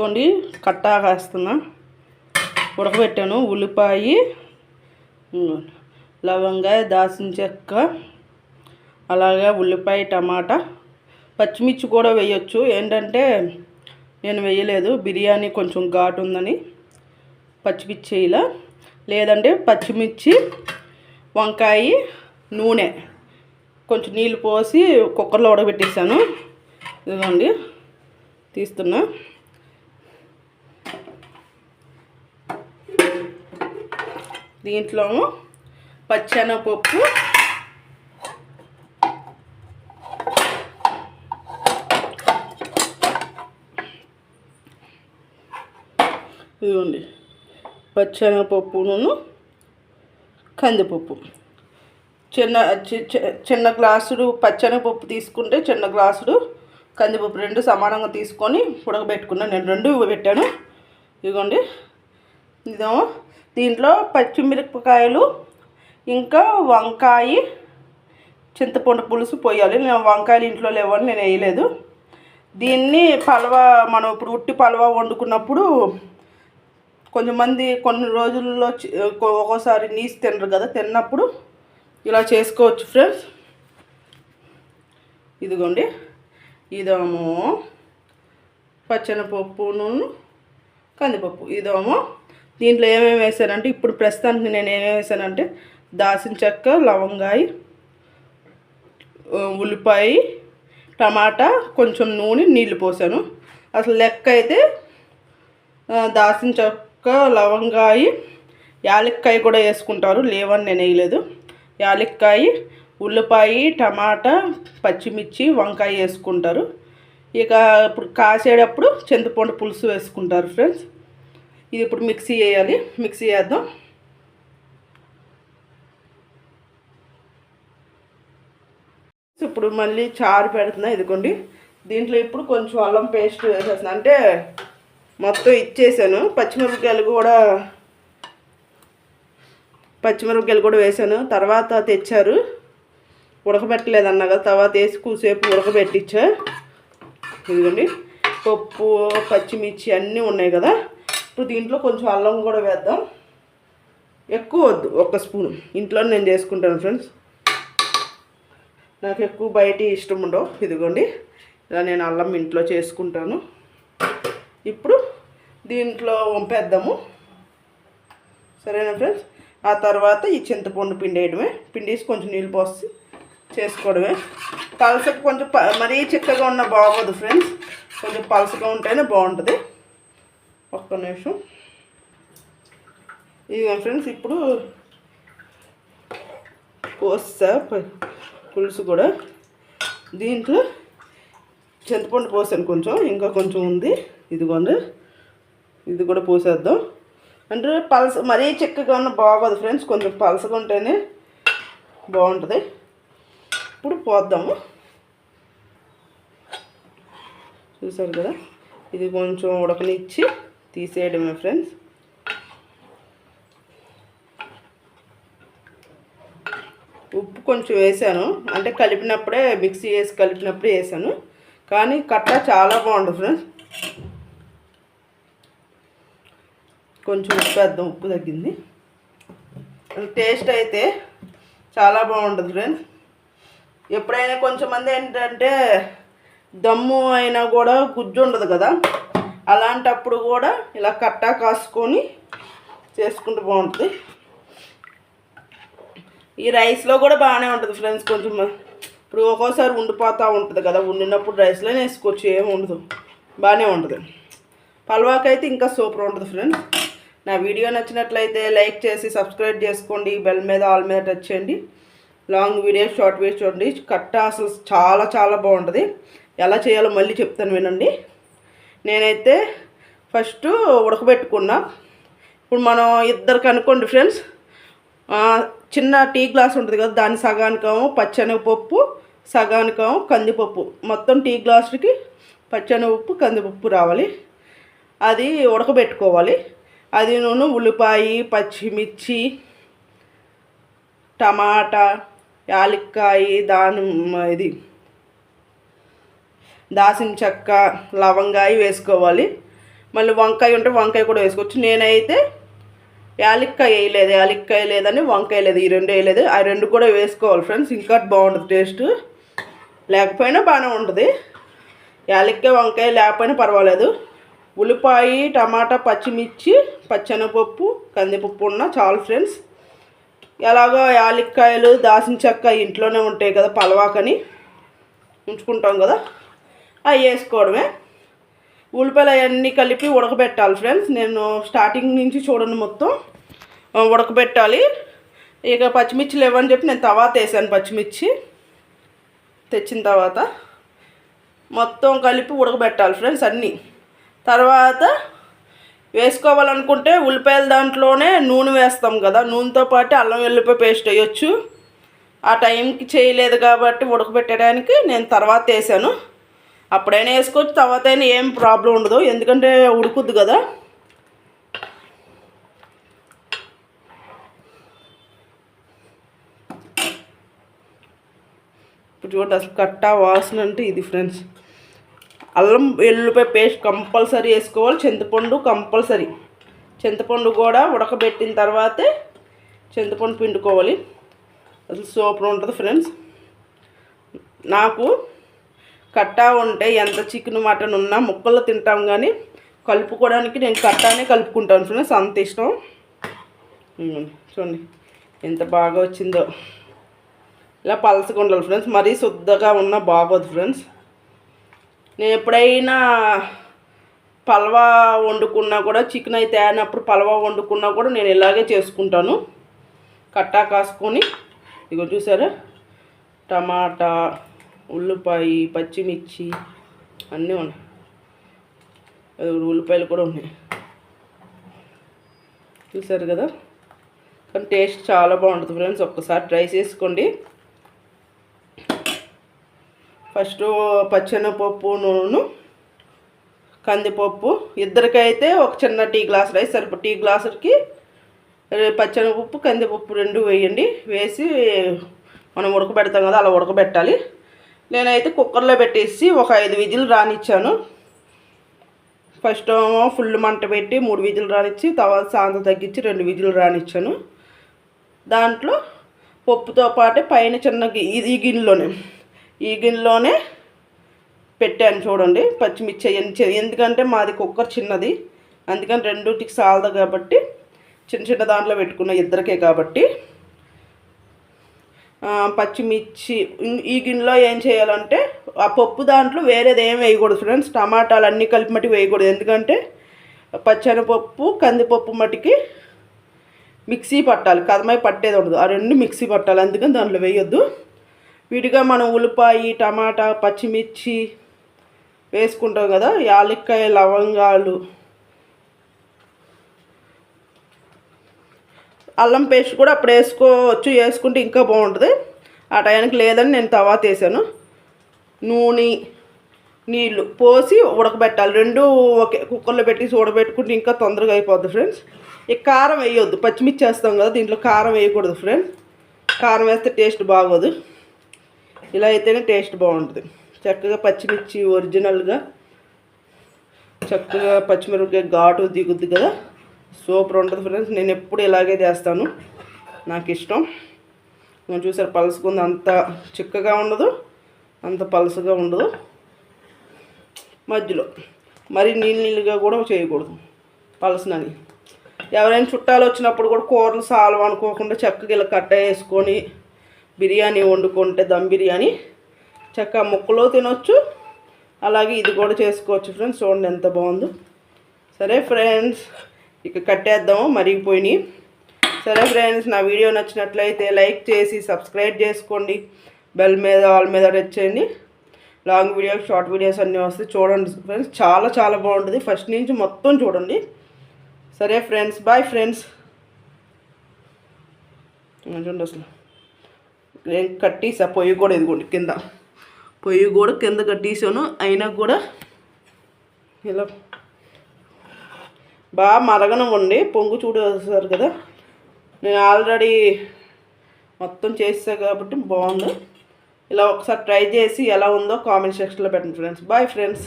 ఇదిగోండి కట్టా వేస్తున్నా ఉడకబెట్టాను ఉల్లిపాయ లవంగా దాసిన చెక్క అలాగే ఉల్లిపాయ టమాటా పచ్చిమిర్చి కూడా వేయొచ్చు. ఏంటంటే నేను వేయలేదు. బిర్యానీ కొంచెం ఘాటు ఉందని పచ్చిమిర్చి ఇలా. లేదంటే పచ్చిమిర్చి వంకాయ నూనె కొంచెం నీళ్ళు పోసి కుక్కర్లో ఉడకబెట్టేసాను ఇదిగోండి తీస్తున్నా. దీంట్లో పచ్చెనగపప్పు ఇదిగోండి పచ్చెనగపప్పును కందిపప్పు. చిన్న చిన్న గ్లాసుడు పచ్చెనగపప్పు తీసుకుంటే చిన్న గ్లాసుడు కందిపప్పు రెండు సమానంగా తీసుకొని ఉడకబెట్టుకున్నాను. నేను రెండు పెట్టాను. ఇదిగోండి ఇదో. దీంట్లో పచ్చిమిరపకాయలు ఇంకా వంకాయ చింతపండు పులుసు పోయాలి. నేను వంకాయలు ఇంట్లో లేవని నేను వేయలేదు. దీన్ని పలవా మనం ఇప్పుడు ఉట్టి పలవా వండుకున్నప్పుడు కొంతమంది కొన్ని రోజుల్లో ఒక్కోసారి నీసు తినరు కదా తిన్నప్పుడు ఇలా చేసుకోవచ్చు ఫ్రెండ్స్. ఇదిగోండి. ఇదేమో పచ్చనపప్పును కందిపప్పు. ఇదేమో దీంట్లో ఏమేమి వేసానంటే ఇప్పుడు ప్రస్తుతానికి నేను ఏమేమి వేసానంటే దాసిన చెక్క లవంగాయ ఉల్లిపాయ టమాటా కొంచెం నూనె నీళ్ళు పోసాను. అసలు లెక్క అయితే ఆ, దాసిన చెక్క లవంగాయ యాలక్కాయ కూడా వేసుకుంటారు లేవని నేను వేయలేదు. యాలక్కాయ ఉల్లిపాయ టమాటా పచ్చిమిర్చి వంకాయ వేసుకుంటారు. ఇక ఇప్పుడు కాసేటప్పుడు చింతపండు పులుసు వేసుకుంటారు ఫ్రెండ్స్. ఇది ఇప్పుడు మిక్సీ వేయాలి మిక్సీ వేద్దాం ఇప్పుడు మళ్ళీ చారు పెడుతున్నా ఇదిగోండి. దీంట్లో ఇప్పుడు కొంచెం అల్లం పేస్ట్ వేసేస్తున్నా. అంటే మొత్తం ఇచ్చేసాను. పచ్చిమిరపకాయలు కూడా పచ్చిమిరపకాయలు కూడా వేసాను. తర్వాత తెచ్చారు. ఉడకబెట్టలేదన్నా కదా తర్వాత వేసి కూసేపు ఉడకబెట్టించా. ఇదిగోండి. పప్పు పచ్చిమిర్చి అన్నీ ఉన్నాయి కదా. ఇప్పుడు దీంట్లో కొంచెం అల్లం కూడా వేద్దాం. ఎక్కువ వద్దు ఒక స్పూన్. ఇంట్లో నేను చేసుకుంటాను ఫ్రెండ్స్. నాకు ఎక్కువ బయట ఇష్టం ఉండవు. ఇదిగోండి ఇలా నేను అల్లం ఇంట్లో చేసుకుంటాను. ఇప్పుడు దీంట్లో వంపేద్దాము. సరేనా ఫ్రెండ్స్? ఆ తర్వాత ఈ చింతపండు పిండి వేయడమే పిండేసి కొంచెం నీళ్ళు పోసి చేసుకోవడమే. పలసకు కొంచెం ప మరీ చిక్కగా ఉన్న బాగోదు ఫ్రెండ్స్. కొంచెం పలసగా ఉంటేనే బాగుంటుంది. ఒక్క నిమిషం. ఇదిగో ఫ్రెండ్స్ ఇప్పుడు పోస్తా పులుసు కూడా. దీంట్లో చింతపండు పోసాను కొంచెం ఇంకా కొంచెం ఉంది. ఇదిగోండి ఇది కూడా పోసేద్దాం. అంటే పలస మరీ చిక్కగా ఉన్న బాగోదు ఫ్రెండ్స్ కొంచెం పలసగా ఉంటేనే బాగుంటుంది. ఇప్పుడు పోద్దాము. చూసారు కదా? ఇది కొంచెం ఉడకనిచ్చి తీసేయడమే ఫ్రెండ్స్. ఉప్పు కొంచెం వేసాను. అంటే కలిపినప్పుడే మిక్సీ వేసి కలిపినప్పుడే వేసాను. కానీ కట్ట చాలా బాగుంటుంది ఫ్రెండ్స్. కొంచెం ఉప్పు వేద్దాం ఉప్పు తగ్గింది. టేస్ట్ అయితే చాలా బాగుంటుంది ఫ్రెండ్స్. ఎప్పుడైనా కొంచెం మంది ఏంటంటే దమ్ము అయినా కూడా గుజ్జు ఉండదు కదా. అలాంటప్పుడు కూడా ఇలా కట్టా కాసుకొని చేసుకుంటే బాగుంటుంది. ఈ రైస్లో కూడా బాగానే ఉంటుంది ఫ్రెండ్స్ కొంచెం ఇప్పుడు ఒక్కోసారి ఉండిపోతూ ఉంటుంది కదా ఉండినప్పుడు రైస్లోనే వేసుకోవచ్చు ఏం ఉండదు బాగానే ఉంటుంది. పల్వాకి అయితే ఇంకా సూపర్ ఉంటుంది ఫ్రెండ్స్. నా వీడియో నచ్చినట్లయితే లైక్ చేసి సబ్స్క్రైబ్ చేసుకోండి బెల్ మీద ఆల్ మీద టచ్ చేయండి. లాంగ్ వీడియో షార్ట్ వీడియో చూడండి. కట్ట అసలు చాలా చాలా బాగుంటుంది. ఎలా చేయాలో మళ్ళీ చెప్తాను వినండి. నేనైతే ఫస్ట్ ఉడకబెట్టుకున్నా. ఇప్పుడు మనం ఇద్దరికి అనుకోండి ఫ్రెండ్స్ చిన్న టీ గ్లాస్ ఉంటుంది కదా దాని సగానికేమో పచ్చెనగపప్పు సగానికేమో కందిపప్పు. మొత్తం టీ గ్లాసుకి పచ్చెనగపప్పు కందిపప్పు రావాలి. అది ఉడకబెట్టుకోవాలి. అది నూనె ఉల్లిపాయ పచ్చిమిర్చి టమాటా యాలక్కాయ దాని ఇది దాసిన చెక్క లవంగాయ వేసుకోవాలి. మళ్ళీ వంకాయ ఉంటే వంకాయ కూడా వేసుకోవచ్చు. నేనైతే యాలిక్కాయ వేయలేదు. యాలిక్కాయ లేదని వంకాయ లేదు. ఈ రెండు వేయలేదు. ఆ రెండు కూడా వేసుకోవాలి ఫ్రెండ్స్. ఇంకా బాగుంటుంది టేస్ట్. లేకపోయినా బాగానే ఉంటుంది. యాలక్కాయ వంకాయ లేకపోయినా పర్వాలేదు. ఉల్లిపాయ టమాటా పచ్చిమిర్చి పచ్చెనపప్పు కందిపప్పు ఉన్న చాలు ఫ్రెండ్స్. ఎలాగో యాలక్కాయలు దాసిన చెక్క ఇంట్లోనే ఉంటాయి కదా పలవాకని. ఉంచుకుంటాం కదా. అవి వేసుకోవడమే. ఉల్లిపాయలు అవన్నీ కలిపి ఉడకబెట్టాలి ఫ్రెండ్స్. నేను స్టార్టింగ్ నుంచి చూడండి మొత్తం. ఉడకబెట్టాలి. ఇక పచ్చిమిర్చి లేవని చెప్పి నేను తర్వాత వేసాను పచ్చిమిర్చి. తెచ్చిన తర్వాత మొత్తం కలిపి ఉడకబెట్టాలి ఫ్రెండ్స్ అన్నీ. తర్వాత వేసుకోవాలనుకుంటే ఉల్లిపాయల దాంట్లోనే నూనె వేస్తాం కదా నూనెతో పాటు అల్లం వెల్లిపాయ పేస్ట్ వేయొచ్చు. ఆ టైంకి చేయలేదు కాబట్టి ఉడకబెట్టడానికి నేను తర్వాత వేసాను. అప్పుడైనా వేసుకోవచ్చు తర్వాత అయినా ఏం ప్రాబ్లం ఉండదు. ఎందుకంటే ఉడుకుద్ది కదా. ఇప్పుడు చూడండి అసలు కట్టా వాసన అంటే ఇది ఫ్రెండ్స్ అల్లం వెల్లుల్లిపాయ పేస్ట్ కంపల్సరీ వేసుకోవాలి. చింతపండు కంపల్సరీ చింతపండు కూడా ఉడకబెట్టిన తర్వాతే చింతపండు పిండుకోవాలి. అసలు సూపర్ ఉంటుంది ఫ్రెండ్స్ నాకు కట్టా ఉంటే ఎంత చికెన్ మటన్ ఉన్నా ముక్కలు తింటాం కానీ కలుపుకోవడానికి నేను కట్టానే కలుపుకుంటాను ఫ్రెండ్స్. అంత ఇష్టం. చూడండి ఎంత బాగా వచ్చిందో. ఇలా పలసగా ఉండాలి ఫ్రెండ్స్. మరీ శుద్ధగా ఉన్నా బాగోదు ఫ్రెండ్స్. నేను ఎప్పుడైనా పలవా వండుకున్నా కూడా చికెన్ అయితే అయినప్పుడు పలవా వండుకున్నా కూడా నేను ఇలాగే చేసుకుంటాను. కట్టా కాసుకొని ఇగో చూసారా? టమాటా ఉల్లిపాయ పచ్చిమిర్చి అన్నీ ఉన్నాయి. అది ఉల్లిపాయలు కూడా ఉన్నాయి. చూసారు కదా? కానీ టేస్ట్ చాలా బాగుంటుంది ఫ్రెండ్స్. ఒక్కసారి ట్రై చేసుకోండి. ఫస్ట్ పచ్చెనపప్పు నూనె కందిపప్పు. ఇద్దరికైతే ఒక చిన్న టీ గ్లాస్ రైస్ సరిపో టీ గ్లాసుకి పచ్చెనపప్పు కందిపప్పు రెండు వేయండి. వేసి మనం ఉడకబెడతాం కదా అలా ఉడకబెట్టాలి. నేనైతే కుక్కర్లో పెట్టేసి ఒక ఐదు విజిల్ రానిచ్చాను. ఫస్ట్ ఏమో ఫుల్ మంట పెట్టి మూడు విజిల్ రానిచ్చి తర్వాత సాంత తగ్గించి రెండు విజిల్ రానిచ్చాను. దాంట్లో పప్పుతో పాటే పైన చిన్న గి- ఈ గిన్నెలోనే ఈ గిన్నెలోనే పెట్టాను చూడండి పచ్చిమిర్చి అవన్నీ ఎందుకంటే మాది కుక్కర్ చిన్నది అందుకని రెండుటికి సాలదు కాబట్టి చిన్న చిన్న దాంట్లో పెట్టుకున్న ఇద్దరికే కాబట్టి. పచ్చిమిర్చి ఈ గిన్నెలో ఏం చేయాలంటే ఆ పప్పు దాంట్లో వేరేది ఏం వేయకూడదు ఫ్రెండ్స్ టమాటాలు అన్నీ కలిపి మట్టి వేయకూడదు. ఎందుకంటే పచ్చనిపప్పు కందిపప్పు మట్టికి మిక్సీ పట్టాలి. కదమై పట్టేది ఉండదు. ఆ రెండు మిక్సీ పట్టాలి. అందుకని దాంట్లో వేయొద్దు. విడిగా మనం ఉల్లిపాయ టమాటా పచ్చిమిర్చి వేసుకుంటాం కదా యాలక్కాయ లవంగాలు అల్లం పేస్ట్ కూడా అప్పుడు వేసుకోవచ్చు వేసుకుంటే ఇంకా బాగుంటుంది. ఆ టయానికి లేదని నేను తర్వాత వేసాను. నూనె నీళ్ళు పోసి ఉడకబెట్టాలి. రెండు ఒకే కుక్కర్లో పెట్టి ఉడకబెట్టుకుంటే ఇంకా తొందరగా అయిపోద్ది ఫ్రెండ్స్. ఈ కారం వేయొద్దు పచ్చిమిర్చి వేస్తాం కదా దీంట్లో కారం వేయకూడదు ఫ్రెండ్స్. కారం వేస్తే టేస్ట్ బాగోదు. ఇలా అయితేనే టేస్ట్ బాగుంటుంది. చక్కగా పచ్చిమిర్చి ఒరిజినల్గా చక్కగా పచ్చిమిరపకాయ ఘాటు దిగుద్ది కదా. సూపర్ ఉంటుంది ఫ్రెండ్స్ నేను ఎప్పుడు ఇలాగే చేస్తాను. నాకు ఇష్టం. నేను చూసారు పలుసుకుంది అంత చిక్కగా ఉండదు అంత పలుసుగా ఉండదు. మధ్యలో మరి నీళ్ళు నీళ్ళుగా కూడా చేయకూడదు పలసనని ఎవరైనా చుట్టాలు వచ్చినప్పుడు కూడా కూరలు సాల్వ్ అనుకోకుండా చక్కగా ఇలా కట్ట వేసుకొని బిర్యానీ వండుకుంటే దమ్ బిర్యానీ. చక్కగా ముక్కలో తినొచ్చు. అలాగే ఇది కూడా చేసుకోవచ్చు ఫ్రెండ్స్ చూడండి ఎంత బాగుందో. సరే ఫ్రెండ్స్ ఇక కట్టేద్దాము మరిగిపోయినాయి. సరే ఫ్రెండ్స్ నా వీడియో నచ్చినట్లయితే లైక్ చేసి సబ్స్క్రైబ్ చేసుకోండి. బెల్ మీద ఆల్ మీద టచ్ చేయండి. లాంగ్ వీడియోస్ షార్ట్ వీడియోస్ అన్నీ వస్తే చూడండి ఫ్రెండ్స్ చాలా చాలా బాగుంటుంది. ఫస్ట్ నుంచి మొత్తం చూడండి. సరే ఫ్రెండ్స్ బాయ్ ఫ్రెండ్స్ చూడండి అసలు? నేను కట్టేసా? పొయ్యి కూడా ఇదిగోండి కింద. పొయ్యి కూడా కింద కట్టేసాను. అయినా కూడా ఇలా బాగా మరగనివ్వండి పొంగు చూడేసారు కదా. నేను ఆల్రెడీ మొత్తం చేసా కాబట్టి బాగుంది. ఇలా ఒకసారి ట్రై చేసి ఎలా ఉందో కామెంట్ సెక్షన్లో పెట్టండి ఫ్రెండ్స్. Bye friends.